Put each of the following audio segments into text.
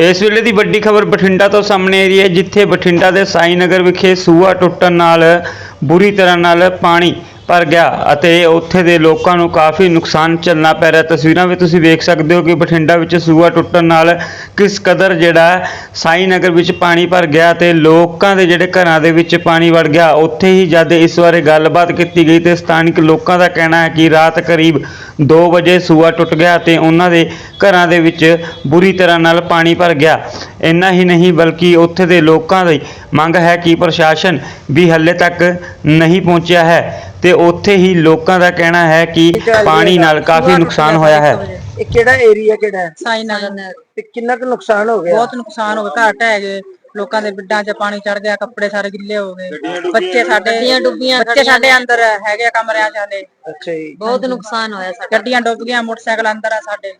ਇਸ ਵੇਲੇ ਦੀ ਵੱਡੀ ਖਬਰ ਬਠਿੰਡਾ ਤੋਂ ਸਾਹਮਣੇ ਆ ਰਹੀ ਹੈ, ਜਿੱਥੇ ਬਠਿੰਡਾ ਦੇ ਸਾਈਨਗਰ ਵਿਖੇ ਸੂਆ ਟੁੱਟਣ ਨਾਲ, ਬੁਰੀ ਤਰ੍ਹਾਂ ਨਾਲ ਪਾਣੀ ਭਰ ਗਿਆ ਅਤੇ ਉੱਥੇ ਦੇ ਲੋਕਾਂ ਨੂੰ ਕਾਫੀ ਨੁਕਸਾਨ ਝੱਲਣਾ ਪੈ ਰਿਹਾ। ਤਸਵੀਰਾਂ ਵਿੱਚ ਤੁਸੀਂ ਵੇਖ ਸਕਦੇ ਹੋ ਕਿ ਬਠਿੰਡਾ ਵਿੱਚ ਸੂਆ ਟੁੱਟਣ ਨਾਲ ਕਿਸ ਕਦਰ ਜਿਹੜਾ ਸਾਈ ਨਗਰ ਵਿੱਚ ਪਾਣੀ ਭਰ ਗਿਆ ਤੇ ਲੋਕਾਂ ਦੇ ਜਿਹੜੇ ਘਰਾਂ ਦੇ ਵਿੱਚ ਪਾਣੀ ਵੜ ਗਿਆ। ਉੱਥੇ ਹੀ ਜਦ ਇਸ ਬਾਰੇ ਗੱਲਬਾਤ ਕੀਤੀ ਗਈ ਤੇ ਸਥਾਨਕ ਲੋਕਾਂ ਦਾ ਕਹਿਣਾ ਹੈ ਕਿ ਰਾਤ ਕਰੀਬ 2 ਵਜੇ ਸੂਆ ਟੁੱਟ ਗਿਆ ਤੇ ਉਹਨਾਂ ਦੇ ਘਰਾਂ ਦੇ ਵਿੱਚ ਬੁਰੀ ਤਰ੍ਹਾਂ ਨਾਲ ਪਾਣੀ ਭਰ ਗਿਆ। ਇੰਨਾ ਹੀ ਨਹੀਂ ਬਲਕਿ ਉੱਥੇ ਦੇ ਲੋਕਾਂ ਦੀ ਮੰਗ ਹੈ ਕਿ ਪ੍ਰਸ਼ਾਸਨ ਵੀ ਹੱਲੇ ਤੱਕ ਨਹੀਂ ਪਹੁੰਚਿਆ ਹੈ। ਤੇ ਉੱਥੇ ਹੀ ਲੋਕਾਂ ਦਾ ਕਹਿਣਾ ਹੈ ਕਿ ਪਾਣੀ ਨਾਲ ਕਾਫੀ ਨੁਕਸਾਨ ਹੋਇਆ ਹੈ। ਇਹ ਕਿਹੜਾ ਏਰੀਆ ਕਿਹੜਾ ਹੈ? ਸਾਈ ਨਗਰ। ਤੇ ਕਿੰਨਾ ਕੁ ਨੁਕਸਾਨ ਹੋ ਗਿਆ? ਬਹੁਤ ਨੁਕਸਾਨ ਹੋ ਗਿਆ। ਘਰ ਢਹਿ ਗਏ ਲੋਕਾਂ ਦੇ ਬਿੱਡਾਂ 'ਚ ਪਾਣੀ ਚੜ ਗਿਆ ਕੱਪੜੇ ਸਾਰੇ ਗਿੱਲੇ ਹੋ ਗਏ। ਬੱਚੇ ਸਾਡੇ ਡੁੱਬੀਆਂ ਬੱਚੇ ਸਾਡੇ ਅੰਦਰ ਹੈਗੇ ਆ ਕਮਰਿਆਂ 'ਚ ਹਾਲੇ। ਅੱਛਾ ਜੀ। ਬਹੁਤ ਨੁਕਸਾਨ ਹੋਇਆ ਸਾਡਾ। ਗੱਡੀਆਂ ਡੁੱਬ ਗਈਆਂ ਮੋਟਰਸਾਈਕਲ ਅੰਦਰ ਆ ਸਾਡੇ।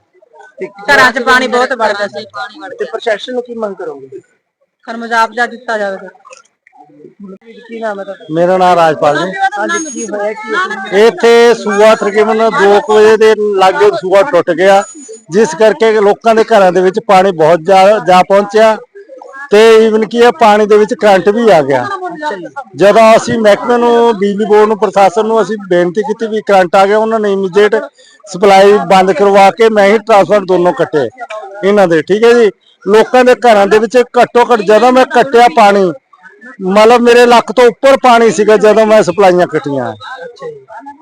ਘਰਾਂ 'ਚ ਪਾਣੀ ਬਹੁਤ ਵੜਦਾ ਸੀ। ਪਾਣੀ ਵੜ ਤੇ ਪ੍ਰਸ਼ਾਸਨ ਨੂੰ ਕੀ ਮੰਗ ਕਰੋਗੇ? ਸਾਨੂੰ ਮੁਆਵਜ਼ਾ ਦਿੱਤਾ ਜਾਵੇ। ਕੀ ਨਾਮ ਹੈ ਤੁਹਾਡਾ ਮੇਰਾ ਨਾਮ ਰਾਜਪਾਲ ਜੀ। ਹਾਂਜੀ ਕੀ ਹੋਇਆ ਕੀ ਹੈ? ਇੱਥੇ ਸੂਆ ਤਕਰੀਬਨ 2 ਵਜੇ ਦੇ ਲਾਗੇ ਸੂਆ ਟੁੱਟ ਗਿਆ, ਜਿਸ ਕਰਕੇ ਲੋਕਾਂ ਦੇ ਘਰਾਂ ਦੇ ਵਿੱਚ ਪਾਣੀ ਬਹੁਤ ਜਾ ਜਾ ਪਹੁੰਚਿਆ ਤੇ ਈਵਨ ਕੀ ਹੈ ਪਾਣੀ ਦੇ ਵਿੱਚ ਕਰੰਟ ਵੀ ਆ ਗਿਆ। ਜਦੋਂ ਅਸੀਂ ਮਹਿਕਮੇ ਨੂੰ, ਬਿਜਲੀ ਬੋਰਡ ਨੂੰ, ਪ੍ਰਸ਼ਾਸਨ ਨੂੰ ਅਸੀਂ ਬੇਨਤੀ ਕੀਤੀ ਵੀ ਕਰੰਟ ਆ ਗਿਆ, ਉਹਨਾਂ ਨੇ ਇਮੀਡੀਏਟ ਸਪਲਾਈ ਬੰਦ ਕਰਵਾ ਕੇ ਮੈਂ ਹੀ ਟ੍ਰਾਂਸਫਰ ਦੋਨੋਂ ਕੱਟੇ। ਇਹਨਾਂ ਦੇ, ਠੀਕ ਹੈ ਜੀ? ਲੋਕਾਂ ਦੇ ਘਰਾਂ ਦੇ ਵਿੱਚ ਘੱਟੋ ਘੱਟ ਜਦੋਂ ਮੈਂ ਕੱਟਿਆ ਪਾਣੀ ਮਤਲਬ ਮੇਰੇ ਲੱਕ ਤੋਂ ਉੱਪਰ ਪਾਣੀ ਸੀਗਾ ਜਦੋਂ ਮੈਂ ਸਪਲਾਈਆਂ ਕੱਟੀਆਂ।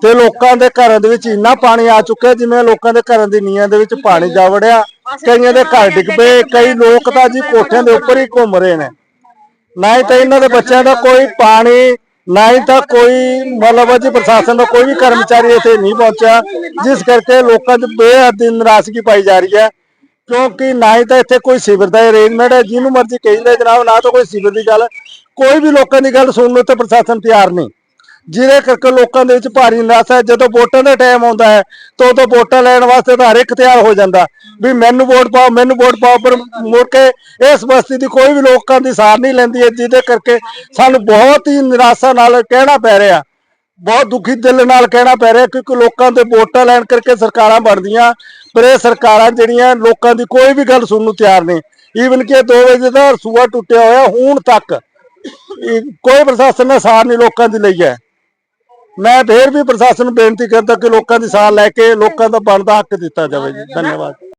ਤੇ ਲੋਕਾਂ ਦੇ ਘਰਾਂ ਦੇ ਵਿੱਚ ਇੰਨਾ ਪਾਣੀ ਆ ਚੁੱਕਿਆ ਜਿਵੇਂ ਲੋਕਾਂ ਦੇ ਘਰਾਂ ਦੀ ਨੀਆਂ ਦੇ ਵਿੱਚ ਪਾਣੀ ਜਾ ਵੜਿਆ। ਕਈਆਂ ਦੇ ਘਰ ਡਿੱਗ ਪਏ, ਕਈ ਲੋਕ ਤਾਂ ਜੀ ਕੋਠਿਆਂ ਦੇ ਉੱਪਰ ਹੀ ਘੁੰਮ ਰਹੇ ਨੇ। ਨਾ ਹੀ ਤਾਂ ਇਹਨਾਂ ਦੇ ਬੱਚਿਆਂ ਦਾ ਕੋਈ ਪਾਣੀ, ਨਾ ਹੀ ਤਾਂ ਕੋਈ ਮਤਲਬ ਜੀ ਪ੍ਰਸ਼ਾਸਨ ਦਾ ਕੋਈ ਵੀ ਕਰਮਚਾਰੀ ਇੱਥੇ ਨਹੀਂ ਪਹੁੰਚਿਆ। ਜਿਸ ਕਰਕੇ ਲੋਕਾਂ 'ਚ ਬੇਹੱਦ ਨਾਰਾਜ਼ਗੀ ਪਾਈ ਜਾ ਰਹੀ ਹੈ। ਕਿਉਂਕਿ ਨਾ ਹੀ ਤਾਂ ਇੱਥੇ ਕੋਈ ਸਿਵਰ ਦਾ ਅਰੇਂਜਮੈਂਟ ਹੈ। ਜਿਹਨੂੰ ਮਰਜ਼ੀ ਕਹਿੰਦੇ ਜਨਾਬ, ਨਾ ਤਾਂ ਕੋਈ ਸਿਵਰ ਦੀ ਗੱਲ। ਕੋਈ ਵੀ ਲੋਕਾਂ ਦੀ ਗੱਲ ਸੁਣਨ ਨੂੰ ਤੇ ਪ੍ਰਸ਼ਾਸਨ ਤਿਆਰ ਨਹੀਂ। ਜਿਹਦੇ ਕਰਕੇ ਲੋਕਾਂ ਦੇ ਵਿੱਚ ਭਾਰੀ ਨਿਰਾਸ਼ਾ ਹੈ, ਜਦੋਂ ਵੋਟਾਂ ਦਾ ਟਾਈਮ ਆਉਂਦਾ ਹੈ, ਤਾਂ ਉਦੋਂ ਵੋਟਾਂ ਲੈਣ ਵਾਸਤੇ ਤਾਂ ਹਰ ਇੱਕ ਤਿਆਰ ਹੋ ਜਾਂਦਾ। ਵੀ ਮੈਨੂੰ ਵੋਟ ਪਾਓ, ਮੈਨੂੰ ਵੋਟ ਪਾਓ, ਪਰ ਮੁੜ ਕੇ ਇਸ ਬਸਤੀ ਦੀ ਕੋਈ ਵੀ ਲੋਕਾਂ ਦੀ ਸਾਰ ਨਹੀਂ ਲੈਂਦੀ ਹੈ, ਜਿਹਦੇ ਕਰਕੇ ਸਾਨੂੰ ਬਹੁਤ ਹੀ ਨਿਰਾਸ਼ਾ ਨਾਲ ਕਹਿਣਾ ਪੈ ਰਿਹਾ। ਬਹੁਤ ਦੁਖੀ ਦਿਲ ਨਾਲ ਕਹਿਣਾ ਪੈ ਰਿਹਾ, ਕਿਉਂਕਿ ਲੋਕਾਂ ਦੇ ਵੋਟਾਂ ਲੈਣ ਕਰਕੇ ਸਰਕਾਰਾਂ ਬਣਦੀਆਂ, ਪਰ ਇਹ ਸਰਕਾਰਾਂ ਜਿਹੜੀਆਂ ਲੋਕਾਂ ਦੀ ਕੋਈ ਵੀ ਗੱਲ ਸੁਣਨ ਨੂੰ ਤਿਆਰ ਨਹੀਂ। ਈਵਨ ਕਿ 2 ਵਜੇ ਦਾ ਸੂਆ ਟੁੱਟਿਆ ਹੋਇਆ, ਹੁਣ ਤੱਕ ਕੋਈ ਪ੍ਰਸ਼ਾਸਨ ਨੇ ਸਾਰ ਨਹੀਂ ਲੋਕਾਂ ਦੀ ਲਈ ਹੈ। ਮੈਂ ਫੇਰ ਵੀ ਪ੍ਰਸ਼ਾਸਨ ਨੂੰ ਬੇਨਤੀ ਕਰਦਾ ਕਿ ਲੋਕਾਂ ਦੀ ਸਾਰ ਲੈ ਕੇ ਲੋਕਾਂ ਦਾ ਬਣਦਾ ਹੱਕ ਦਿੱਤਾ ਜਾਵੇ ਜੀ। ਧੰਨਵਾਦ।